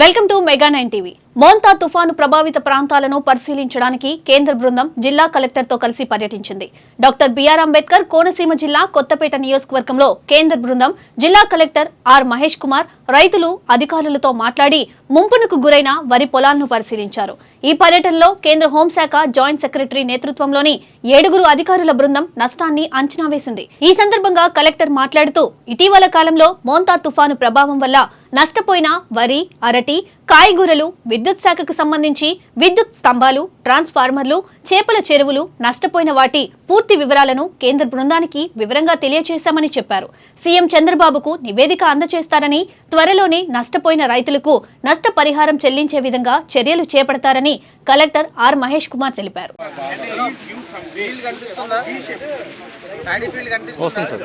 Welcome to mega nine TV. Montha తుఫాను ప్రభావిత ప్రాంతాలను పరిశీలించడానికి కేంద్ర బృందం జిల్లా కలెక్టర్తో కలిసి పర్యటించింది. డాక్టర్ బిఆర్ అంబేద్కర్ కోనసీమ జిల్లా కొత్తపేట నియోజకవర్గంలో కేంద్ర బృందం జిల్లా కలెక్టర్ ఆర్ మహేష్ కుమార్ రైతులు అధికారులతో మాట్లాడి ముంపునకు గురైన వరి పొలాలను పరిశీలించారు. ఈ పర్యటనలో కేంద్ర హోంశాఖ జాయింట్ సెక్రటరీ నేతృత్వంలోని ఏడుగురు అధికారుల బృందం నష్టాన్ని అంచనా వేసింది. ఈ సందర్భంగా కలెక్టర్ మాట్లాడుతూ ఇటీవల కాలంలో మోంతా తుఫాను ప్రభావం వల్ల నష్టపోయిన వరి అరటి కాయగూరలు విద్యుత్ శాఖకు సంబంధించి విద్యుత్ స్తంభాలు ట్రాన్స్ఫార్మర్లు చేపల చెరువులు నష్టపోయిన వాటి పూర్తి వివరాలను కేంద్ర బృందానికి వివరంగా తెలియజేశామని చెప్పారు. సీఎం చంద్రబాబుకు నివేదిక అందజేస్తారని త్వరలోనే నష్టపోయిన రైతులకు నష్టపరిహారం చెల్లించే విధంగా చర్యలు చేపడతారని కలెక్టర్ ఆర్ మహేష్ కుమార్ తెలిపారు. ఫీల్డ్ కనిపిస్తుందా?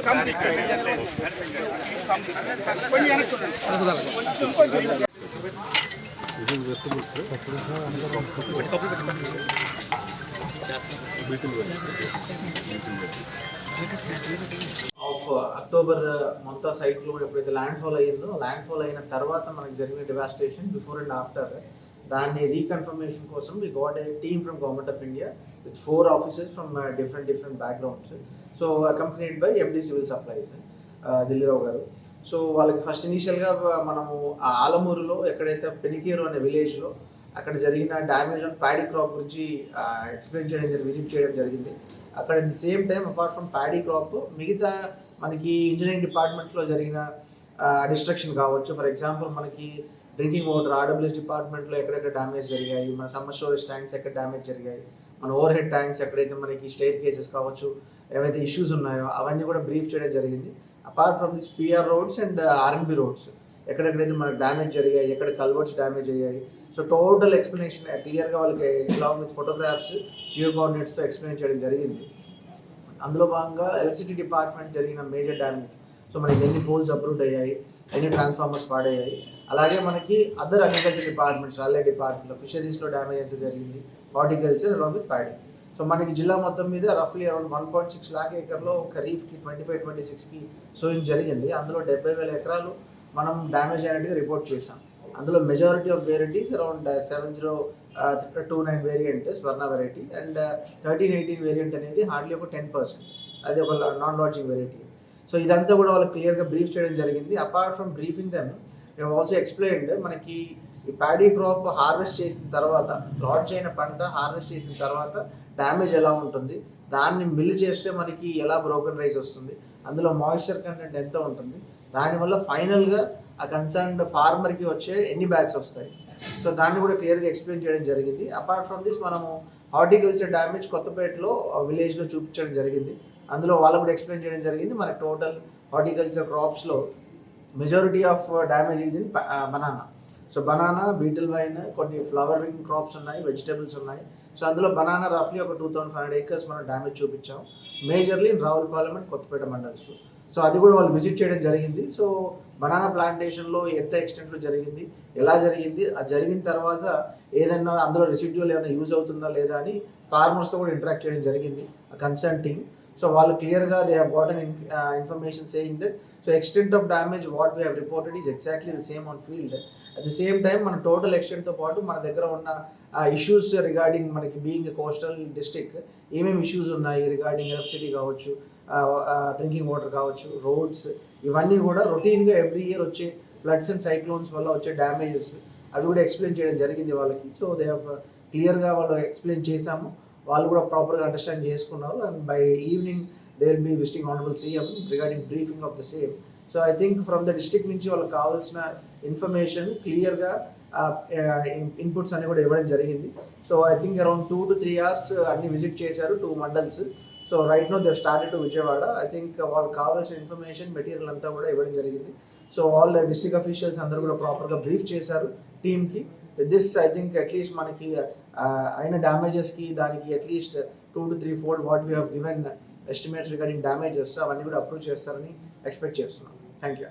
ఆఫ్ అక్టోబర్ మొత్తం సైట్లో ఎప్పుడైతే ల్యాండ్ ఫాల్ అయ్యిందో ల్యాండ్ ఫాల్ అయిన తర్వాత మనకి జరిగిన డివాస్టేషన్ బిఫోర్ అండ్ ఆఫ్టర్ దాన్ని రీకన్ఫర్మేషన్ కోసం we got a team from government of India with four officers from different different backgrounds so accompanied by MD civil supplies Dilli Rao garu. So వాళ్ళకి first ఇనీషియల్గా uh, మనము ఆ ఆలమూరులో ఎక్కడైతే పెనికేరు అనే విలేజ్లో అక్కడ జరిగిన డ్యామేజ్ ఆన్ ప్యాడీ క్రాప్ గురించి uh, ఎక్స్ప్లెయిన్ చేయడం జరిగింది విజిట్ చేయడం జరిగింది. అక్కడ the same time apart from paddy crop మిగతా మనకి ఇంజనీరింగ్ డిపార్ట్మెంట్లో జరిగిన uh, డిస్ట్రక్షన్ కావచ్చు. ఫర్ ఎగ్జాంపుల్ మనకి డ్రింకింగ్ వాటర్ ఆర్డబ్ల్యూఎస్ డిపార్ట్మెంట్లో ఎక్కడెక్కడ డ్యామేజ్ జరిగాయి మన సమ్మర్ స్టోరేజ్ ట్యాంక్స్ ఎక్కడ డ్యామేజ్ జరిగాయి మన ఓవర్ హెడ్ ట్యాంక్స్ ఎక్కడైతే మనకి స్టేర్ కేసెస్ కావచ్చు ఏవైతే ఇష్యూస్ ఉన్నాయో అవన్నీ కూడా బ్రీఫ్ చేయడం జరిగింది. Apart from this PR roads and R N B roads ఎక్కడెక్కడైతే మనకి డ్యామేజ్ జరిగాయి ఎక్కడ కల్వర్ట్స్ డ్యామేజ్ అయ్యాయి. సో టోటల్ ఎక్స్ప్లెనేషన్ క్లియర్గా వాళ్ళకి అలాంగ్ విత్ ఫోటోగ్రాఫ్స్ జియో కోఆర్డినేట్స్తో ఎక్స్ప్లెయిన్ చేయడం జరిగింది. అందులో భాగంగా ఎలక్ట్రిసిటీ డిపార్ట్మెంట్ జరిగిన మేజర్ డ్యామేజ్ సో మనకి ఎన్ని పోల్స్ అప్రూవ్ అయ్యాయి ఎన్ని ట్రాన్స్ఫార్మర్స్ పాడయ్యాయి. అలాగే మనకి అదర్ అగ్రికల్చర్ డిపార్ట్మెంట్స్ అల్లే డిపార్ట్మెంట్లో ఫిషరీస్లో డ్యామేజ్ ఎంత జరిగింది. Horticulture along with padding so మనకి జిల్లా మొత్తం మీద రఫ్లీ around one point six lakh ఏకర్లో ఖరీఫ్కి ట్వంటీ ఫైవ్ ట్వంటీ సిక్స్కి సోయింగ్ జరిగింది. అందులో డెబ్బై వేల ఎకరాలు మనం డ్యామేజ్ అయినట్టుగా రిపోర్ట్ చేసాం అందులో majority of varieties around seven zero two nine variant Swarna variety and thirteen eighteen variant అనేది హార్డ్లీ ఒక టెన్ పర్సెంట్ అది ఒక నాన్ లాడ్జింగ్ వెరైటీ సో ఇదంతా కూడా వాళ్ళు క్లియర్గా బ్రీఫ్ చేయడం జరిగింది. అపార్ట్ ఫ్రమ్ బ్రీఫింగ్ దెమ్ మేము ఆల్సో ఎక్స్ప్లెయిన్డ్ మనకి ఈ ప్యాడీ క్రాప్ హార్వెస్ట్ చేసిన తర్వాత లాడ్జ్ అయిన పంట హార్వెస్ట్ చేసిన తర్వాత డ్యామేజ్ ఎలా ఉంటుంది? దాన్ని మిల్ చేస్తే మనకి ఎలా బ్రోకన్ రైస్ వస్తుంది? అందులో మాయిశ్చర్ కంటెంట్ ఎంత ఉంటుంది? దానివల్ల ఫైనల్గా ఆ కన్సర్న్డ్ ఫార్మర్కి వచ్చే ఎన్ని బ్యాగ్స్ వస్తాయి? సో దాన్ని కూడా క్లియర్గా ఎక్స్ప్లెయిన్ చేయడం జరిగింది. అపార్ట్ ఫ్రమ్ దిస్ మనము హార్టికల్చర్ డ్యామేజ్ కొత్తపేటలో విలేజ్లో చూపించడం జరిగింది. అందులో వాళ్ళు కూడా ఎక్స్ప్లెయిన్ చేయడం జరిగింది. మన total horticulture క్రాప్స్లో majority of damage is in banana so banana betel vine కొన్ని ఫ్లవరింగ్ క్రాప్స్ ఉన్నాయి వెజిటేబుల్స్ ఉన్నాయి. సో అందులో బనానా రఫ్లీ ఒక two thousand five hundred acres మనం డ్యామేజ్ చూపించాం. Majorly in Ravulapalem and Kothapeta మండల్స్లో so అది కూడా వాళ్ళు విజిట్ చేయడం జరిగింది. సో బనానా ప్లాంటేషన్లో ఎంత ఎక్స్టెంట్లో జరిగింది ఎలా జరిగింది అది జరిగిన తర్వాత ఏదైనా అందులో రెసిడ్యూల్ ఏమైనా యూజ్ అవుతుందా లేదా అని ఫార్మర్స్తో కూడా ఇంటరాక్ట్ చేయడం జరిగింది. కన్సర్న్ టీమ్ సో వాళ్ళు క్లియర్గా they have got an information saying that so extent of damage what we have reported is exactly the same on field at the same time మన టోటల్ ఎక్స్టెంట్తో పాటు మన దగ్గర ఉన్న ఇష్యూస్ రిగార్డింగ్ మనకి being coastal district ఏమేమి issues ఉన్నాయి regarding electricity కావచ్చు డ్రింకింగ్ వాటర్ కావచ్చు రోడ్స్ ఇవన్నీ కూడా రొటీన్గా ఎవ్రీ ఇయర్ వచ్చే ఫ్లడ్స్ అండ్ సైక్లోన్స్ వల్ల వచ్చే డ్యామేజెస్ అవి కూడా ఎక్స్ప్లెయిన్ చేయడం జరిగింది వాళ్ళకి. సో దే హ్యావ్ క్లియర్గా వాళ్ళు ఎక్స్ప్లెయిన్ చేశాము. వాళ్ళు కూడా ప్రాపర్గా అండర్స్టాండ్ చేసుకున్నారు and by evening they will be visiting honourable CM regarding briefing of the same so I think from the district నుంచి వాళ్ళకి కావాల్సిన ఇన్ఫర్మేషన్ క్లియర్గా ఇన్పుట్స్ అన్ని కూడా ఇవ్వడం జరిగింది. So I think around two to three hours అన్ని విజిట్ చేశారు two mandals so right no they started to Vijayawada I think వాళ్ళకి కావాల్సిన ఇన్ఫర్మేషన్ మెటీరియల్ అంతా కూడా ఇవ్వడం జరిగింది. సో ఆల్ డిస్ట్రిక్ట్ అఫీషియల్స్ అందరూ కూడా ప్రాపర్గా బ్రీఫ్ చేశారు టీమ్కి దిస్ ఐ థింక్ అట్లీస్ట్ మనకి అయిన డ్యామేజెస్కి దానికి at least two to three four what we have given estimates regarding damages అవన్నీ కూడా అప్రూవ్ చేస్తారని ఎక్స్పెక్ట్ చేస్తున్నాం. Thank you